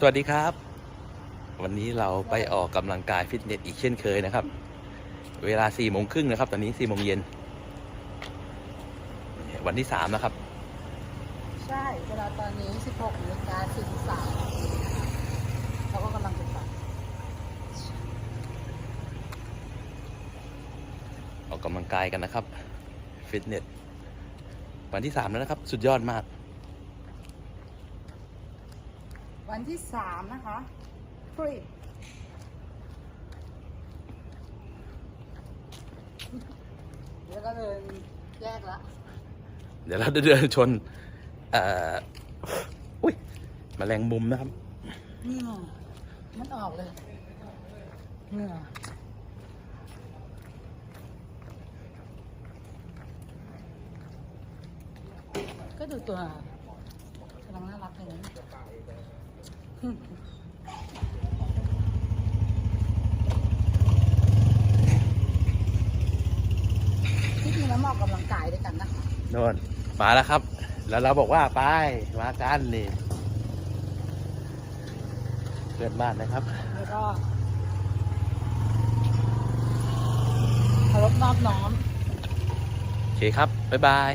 สวัสดีครับ วันนี้เราไปออกกำลังกายฟิตเนสอีกเช่นเคยนะครับ เวลา4ี่โมงครึ่งนะครับ ตอนนี้4ี่โมงเย็น วันที่3นะครับ ใช่ เวลาตอนนี้16นาฬิกา43นาทีนะคะเราก็กำลังจะไปออกกำลังกายกันนะครับ ฟิตเนสวันที่3แล้วนะครับ สุดยอดมาก วันที่3นะคะฟรีเดี๋ยวก็เดินแยกละ เดี๋ยวเราจะเดินชนเอ่ออุ้ยมแมลงมุมนะครับเหงื่อมันออกเลยเหงื่อก็ดูตัวกำลังน่ารักเลยนะ ที่จริงแล้วมาออกกำลังกายด้วยกันนะคะโน่นมาแล้วครับ แล้วเราบอกว่าไปมากันนี่เพื่อนบ้านนะครับ แล้วก็เคารพนอบน้อม โอเคครับ บ๊ายบาย